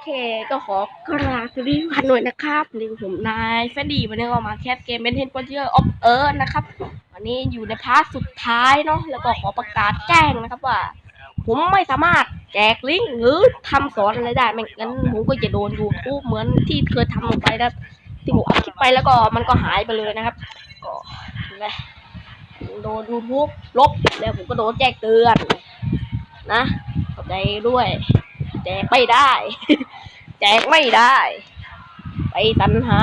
เคก็ขอกราบสวัสดีทุกท่านหน่อยนะครับนี่ผมนายเฟดดี้วันนี้ก็มาแคสเกมเป็นเทนโปรเจอร์ออฟเอิร์นะครับ วันนี้อยู่ในพาร์ทสุดท้ายเนาะแล้วก็ขอประกาศแจ้งนะครับว่า ผมไม่สามารถแจกลิงก์หรือทำสอนอะไรได้ไม่งั้นผมก็จะโดน YouTube เหมือนที่เคยทำลงไปนะที่ผมอัดคลิปไปแล้วก็มันก็หายไปเลยนะครับ ก็นั่นแหละโดน YouTube ลบแล้วผมก็โดนแจ้งเตือน นะขอบใจด้วย แจกไม่ได้ แจกไม่ได้ ไปสรรหา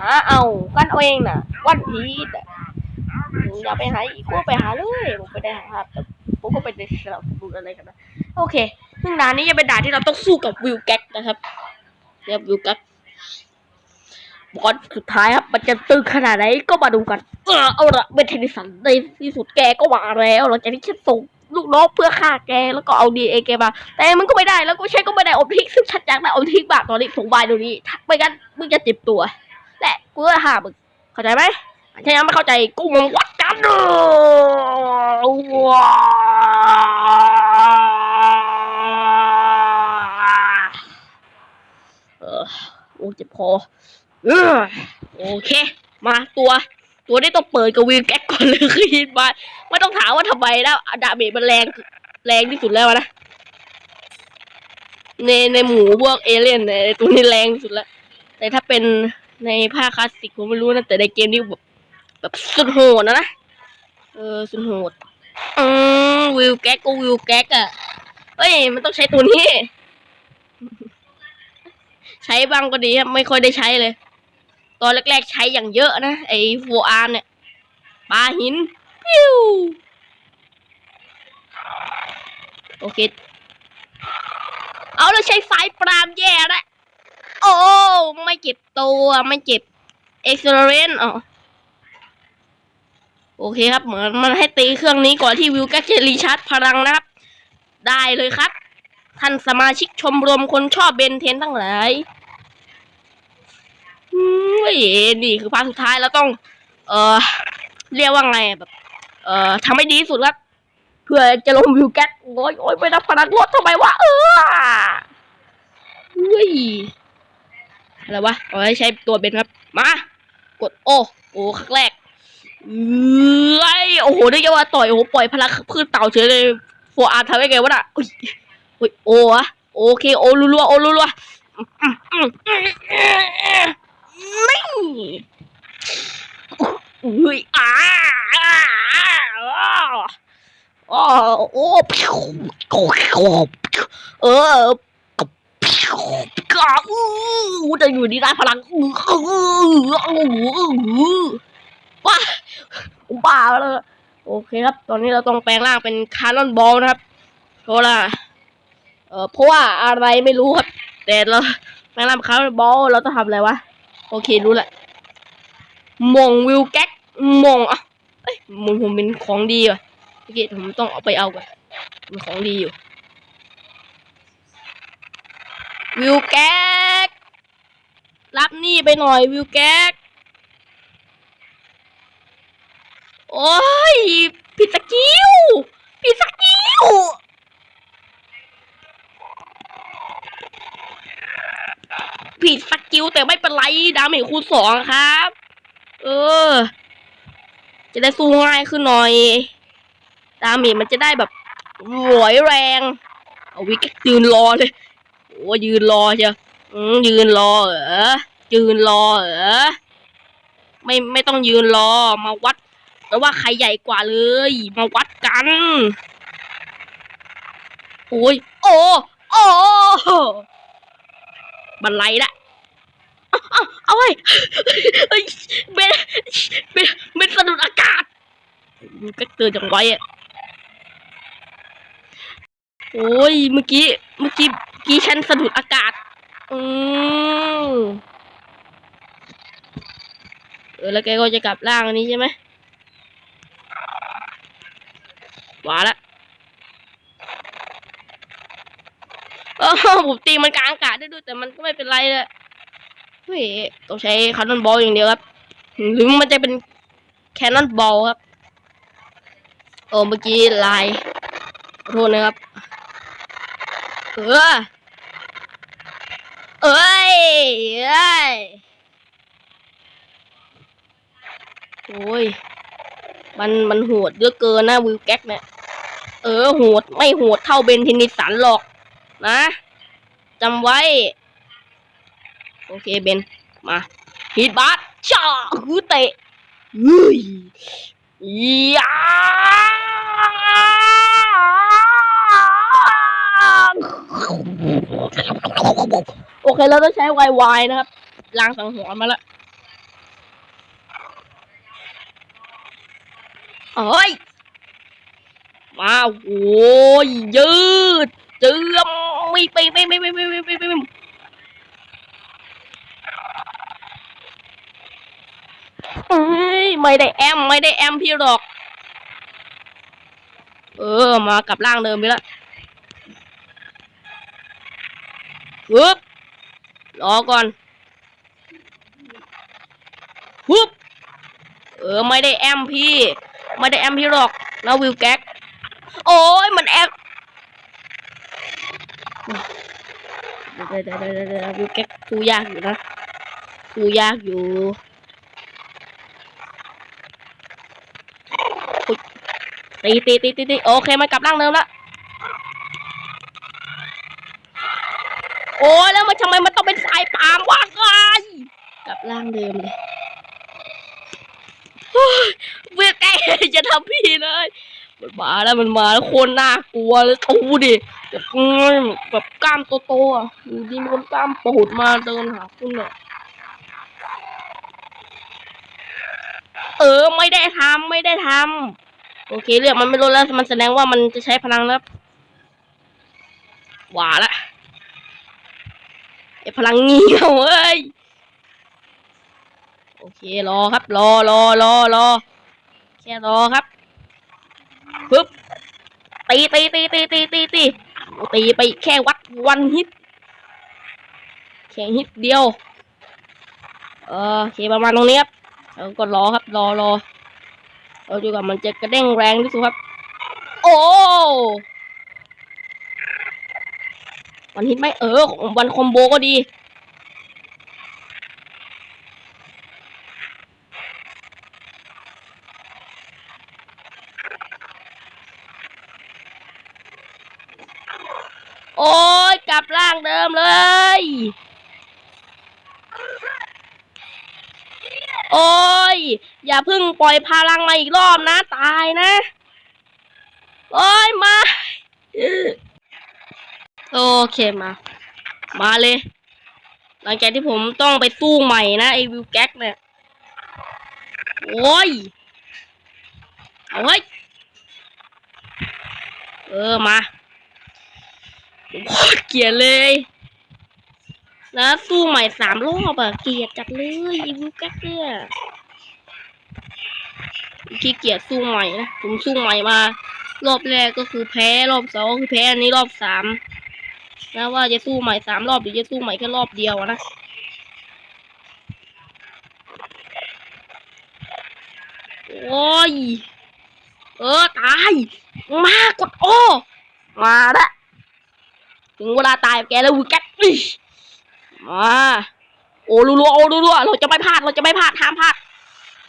หาเอากันเอาเองน่ะ วันพีชอย่าไปหาอีกก็ไปหาเลยผมไปได้หาครับแต่ผมก็ไปในสลับดูอะไรกันนะโอเคซึ่งด่านนี้จะเป็นด่านที่เราต้องสู้กับวิวแก๊กนะครับเรียกวิวแก๊กบอสสุดท้ายครับมันจะตึงขนาดไหนก็มาดูกัน เออเอาละเป็นเทนนิสันในที่สุดแกก็มาแล้วหลังจากที่ฉันส่ง ลูกน้องเพื่อฆ่าแกแล้วก็เอาดีเอแกมา แต่มันก็ไม่ได้แล้วก็ใช้ก็ไม่ได้อมทิกซึ่งฉันอยากได้อมทิกบากตอนนี้ส่งบายเดี๋ยวนี้ไม่งั้นมึงจะเจ็บตัวและกูจะฆ่ามึงเข้าใจไหมถ้ายังไม่เข้าใจกูมึงวัดกันเด้อว้าวเออโอ้เจ็บคอเออโอเค มาตัว ตัวนี้ต้องเปิดกับวิวแก๊กก่อนเลยคือฮิตมาไม่ต้องถามว่าทำไมนะดาเมจมันแรงแรงที่สุดแล้วนะในในหมูพวกเอเลี่ยนเนี่ยตัวนี้แรงที่สุดแล้วแต่ถ้าเป็นในภาคคลาสสิกผมไม่รู้นะแต่ในเกมนี้แบบแบบสุดโหดนะนะเออสุดโหดอืมวิวแก๊กก็วิวแก๊กอะเอ้ย มันต้องใช้ตัวนี้ ใช้บ้างก็ดีครับไม่ค่อยได้ใช้เลย ตอนแรกๆใช้อย่างเยอะนะ ไอ้โฟอาร์เนี่ยปาหินปิ้วโอเค เอาเราใช้ไฟปรามแย่ล้วโอ้ ไม่เจ็บตัวไม่เจ็บเอ็กซ์เรนอ๋อโอเคครับ เหมือนมันให้ตีเครื่องนี้ก่อนที่วิวแกจะรีชาร์จพลังนะครับ ได้เลยครับ ท่านสมาชิกชมรมคนชอบเบนเทนทั้งหลาย นี่คือภาคสุดท้ายแล้วต้อง เออเรียกว่าไงแบบ เออทำให้ดีที่สุดครับเพื่อจะลงวิวแก๊สโอ้ยโอ้ยไม่ได้พนักรถทำไมวะเออเฮ้ยอะไรวะเอาให้ใช้ตัวเบนครับ มา กดโอ้โอ้ครั้งแรกเอ้ยโอ้โหได้ยังว่าต่อยโอ้โหปล่อยพลังพืชเต่าเฉยเลยโฟอาร์ทำได้ไงวะน่ะอุ้ยอุ้ยโอ้อะโอเคโอ้รัวๆโอ้รัวๆ ไม่อุ้ยอ่าอ่าอ่าอ๋อโอ้เออก็อู้จะอยู่ดีได้พลังอื้ออื้อว้าบ้าแล้วโอเคครับ ตอนนี้เราต้องแปลงร่างเป็นคาร์ลอนบอลนะครับเพราะว่าเออเพราะว่าอะไรไม่รู้ครับ แต่เราแปลงร่างคาร์ลอนบอลเราต้องทำอะไรวะ โอเครู้ละมงวิวแก๊กมงอะเอ้ยมงผมเป็นของดีว่ะโอเคผมต้องเอาไปเอาก่อนเป็นของดีอยู่ วิวแก๊กรับหนี่ไปหน่อยวิวแก๊กโอ้ยผิดสกิลผิดสกิลผิดส กิลแต่ไม่เป็นไรดาเมจคูณสองครับ เออ จะได้สู้ง่ายขึ้นหน่อย ดาเมจมันจะได้แบบรวยแรง เอาวิกยืนรอเลยโอ้ยืนรอเชียวอืมยืนรอเหรอยืนรอเหรอไม่ไม่ต้องยืนรอมาวัดแล้วว่าใครใหญ่กว่าเลย มาวัดกันโอ้ยโอ้โอ้บันไลละ เอาเอาไว้เฮ้ยเบนเบนเบนสะดุดอากาศมันก็เตือนจังไว้อะโอ้ยเมื่อกี้เมื่อกี้กี้ฉันสะดุดอากาศ อืมเออแล้วแกก็จะกลับร่างอันนี้ใช่ไหมหวาละเออผมตีมันกลางอากาศได้ด้วยแต่มันก็ไม่เป็นไรเลย เฮ้ยต้องใช้คันนอนบอลอย่างเดียวครับ หรือมันจะเป็นแคนนอนบอลครับโอ้เมื่อกี้ลายโทษนะครับ เออเอ้ยเอ้ยโอ้ย มันมันโหดเยอะเกินนะวิวแก๊กเนี่ย เออโหดไม่โหดเท่าเบนเทนนิสันหรอก นะจำไว้ โอเคเบนมาฮิตบัสช่าคือเตะเฮ้ยยาโอเคเราต้องใช้ไวไวนะครับล้างสังหรณ์มาแล้วเอ้ยมาโอ้ยยืดเจือมไม่ไปไม่ไม่ไม่ไม่ไม่ไม่ไม่เอ้ย ไม่ได้แอมไม่ได้แอมพี่หรอก เออ มากลับร่างเดิมไปแล้วฮึบรอก่อนฮึบเออ ไม่ได้แอมพี่ ไม่ได้แอมพี่หรอกนะวิวแก๊ก โอ้ยมันแอบเดี๋ยวเดี๋ยวเดี๋ยวเดี๋ยวเดี๋ยววิวแก๊กทูยากอยู่นะทูยากอยู่อุ๊ย ตีตีตีตีตีโอเคมันกลับร่างเดิมละโอ้ยแล้วมันทำไมมันต้องเป็นสายปามวะไงกลับร่างเดิมเลยเฮ้ยวิวแก๊กจะทำพี่เลยมันมาแล้วมันมาแล้วโคนน่ากลัวแล้วทูดิแบบแบบกล้ามโตๆอะอยู่ดีมันกล้ามปูดมาเดินหาคุณเนี่ยเออไม่ได้ทำไม่ได้ทำ โอเคเรียกมันไม่ลดแล้วมันแสดงว่ามันจะใช้พลังแล้วหวาละไอพลังเงี้ยวเอ้ยโอเครอครับ รอรอรอรอแค่รอครับปึ๊บตีตีตีตีตีตีตีตีไปแค่วัดวันฮิตแค่ฮิตเดียวเออโอเคประมาณตรงนี้ครับก็รอครับรอรอ เราดูกับมันจะกระเด้งแรงที่สุดครับ โอ้วันฮิตไหมเออวันคอมโบก็ดี โอ้ยกลับร่างเดิมเลย โอ้ย อย่าเพึ่งปล่อยพลังมาอีกรอบนะ ตายนะโอ้ยมา โอเคมา มาเลย หลังจากที่ผมต้องไปสู้ใหม่นะไอวิวแก๊กเนี่ยโอ้ยเอาไว้ยเออมาผมโคตรเกลียดเลยแล้วสู้ใหม่สามรอบอะเกลียดจัดเลยไอวิวแก๊กเนี่ย ขี้เกียจสู้ใหม่นะผมสู้ใหม่มา รอบแรกก็คือแพ้รอบสองก็คือแพ้อันนี้รอบสามนะว่าจะสู้ใหม่สามรอบหรือจะสู้ใหม่แค่รอบเดียวนะโอ้ย เออตาย มากดโอ้มาละถึงเวลาตายแกแล้ววิก๊กอิ๊ยมา โอ้รัวๆโอ้รัวๆเราจะไม่พลาดเราจะไม่พลาดห้ามพลาด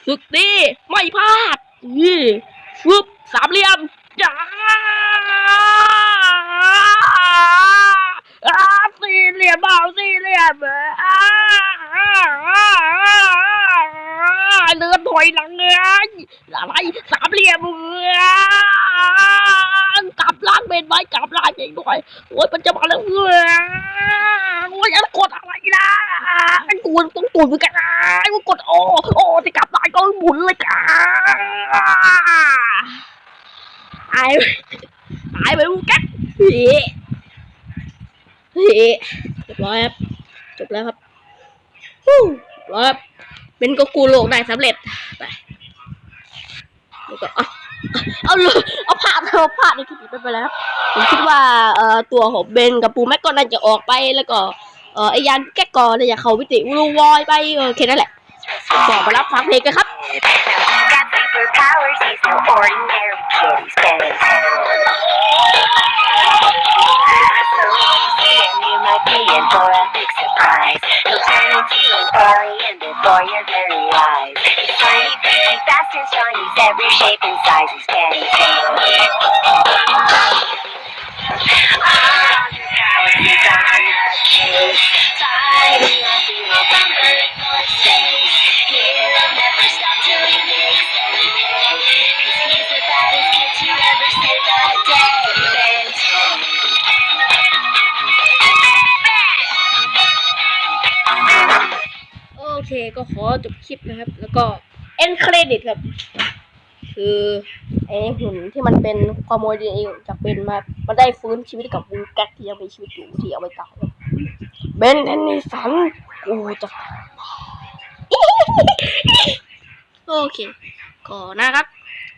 สึกดีไม่พลาดนี่ฟึบสามเหลี่ยมจ้าสี่เหลี่ยมเบาสี่เหลี่ยมอ่าเดินถอยหลังเลยอะไรสามเหลี่ยมกลับล่างเป็นไว้กลับล่างเองด้วยโอ้ยมันจะมาแล้วเว้ยโอ้ยอย่ากดอะไรนะไอ้กูต้องตูดเหมือนกันนะไอ้กูกดโอ้โอ้จะกลับ ก็หมุนเลยกันตายตายไปลูกแก๊กเฮ้เฮ้เรียบร้อยครับจบแล้วครับฮู้เรียบร้อยครับเป็นก็กูโลกได้สำเร็จไปแล้วก็เอาเอาเลยเอาผ่านเอาผ่านในคลิปนี้ไปแล้วผมคิดว่าเอ่อตัวของเบนกับปูแม็กก็น่าจะออกไปแล้วก็เอ่อไอยันแก๊กกอน่าจะเข้าวิติอูรูวอยไปเออแค่นั้นแหละ บอกมารับฟังเพลงกันครับ Got superpowers, he's no ordinary kid, he's very So easy and you might be in for a big surprise. your very lies. He's funny, freaky, fast and strong. He's every shape and size. He's getting tangled. All his powers is on the case. Fighting nothing will from earth or space. ก็ขอจบคลิปนะครับ แล้วก็เอ็นเครดิตครับ คือไอ้หุ่นที่มันเป็นความโมยเองจากเป็นมามันได้ฟื้นชีวิตกับวูแกตที่ยังมีชีวิตอยู่ที่เอาไว้ตายเบนเทนนิสันกูจะโอเคก็นะครับ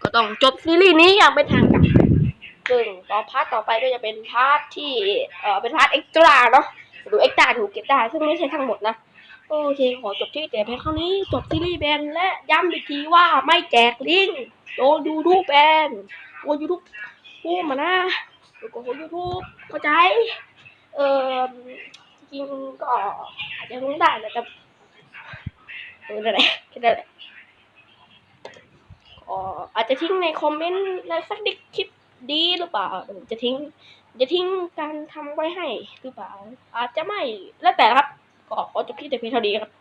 ก็ต้องจบซีรีส์นี้อย่างเป็นทางการซึ่งต่อพาร์ทต่อไปก็จะเป็นพาร์ทที่เอ่อเป็นพาร์ทเอ็กซ์ตร้าเนาะหรือเอ็กซ์ตร้าถูกเก็บได้ซึ่งไม่ใช่ทั้งหมดนะ โอเคขอจบที่แต่เพียงเท่านี้จบซีรีส์แบนและย้ำอีกทีว่าไม่แจกลิงก์โดนยูทูบแบนโดนยูทูบพูดมานะแล้วก็ยูทูบเข้าใจ เออจริงก็อาจจะรู้ได้นะแต่เออนั่นแหละแค่นั้นแหละก็อาจจะทิ้งในคอมเมนต์อะไรสักนิคลิปดีหรือเปล่าจะทิ้ง จะทิ้งการทำไว้ให้หรือเปล่า อาจจะไม่แล้วแต่ครับ ก็ขอจบที่แต่เพียงเท่านี้ครับ